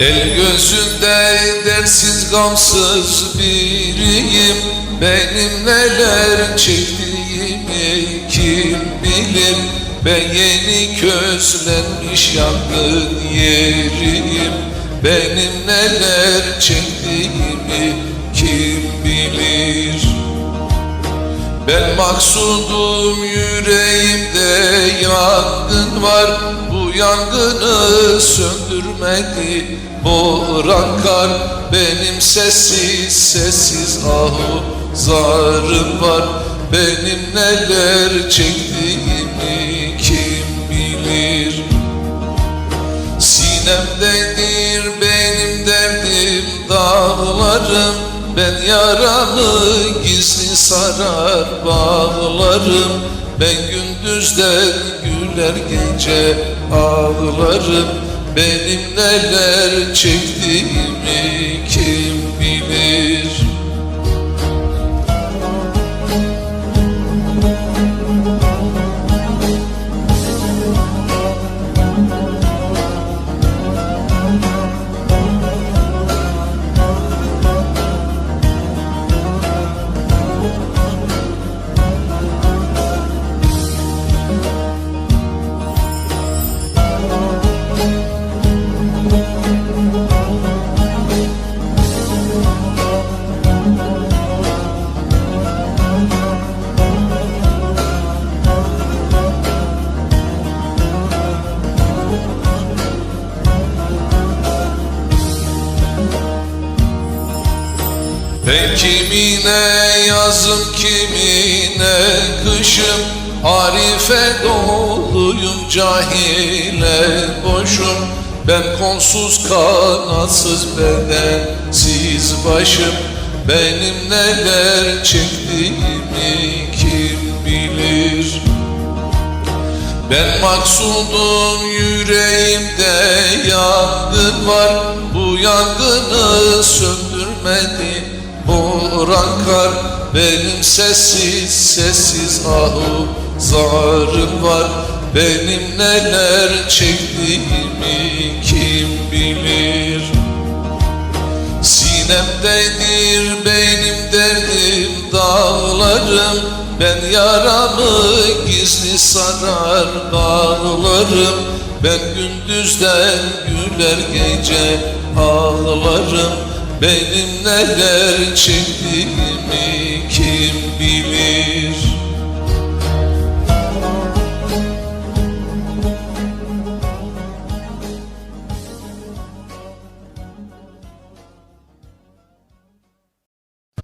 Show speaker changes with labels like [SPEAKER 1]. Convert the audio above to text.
[SPEAKER 1] El gözünde dersiz gamsız biriyim. Benim neler çektiğimi kim bilir. Ben yeni közlenmiş yangın yeriyim. Benim neler çektiğimi kim bilir. Ben maksudum yüreğimde yangın var yangını söndürmedi. Boran kar Benim sessiz sessiz. Ahu zarım var. Benim neler çektiğimi kim bilir? Sinemdedir benim derdim dağlarım. Ben yaramı gizli sarar bağlarım Ben gündüzden güler gece ağlarım. Benim neler çektiğimi Ben kimine yazım kimine kışım. Harife doluyum cahile boşum. Ben konsuz kanatsız bedensiz başım. Benim neler çektiğimi kim bilir? Ben maksudum yüreğimde yangın var. Bu yangını söndürmedi boran kar Benim sessiz sessiz ahu zarım var. Benim neler çektiğimi kim bilir? Sinemdedir benim derdim dağlarım. Ben yaramı gizli sarar bağlarım. Ben gündüzden güler gece ağlarım Benim neler çektiğimi kim bilir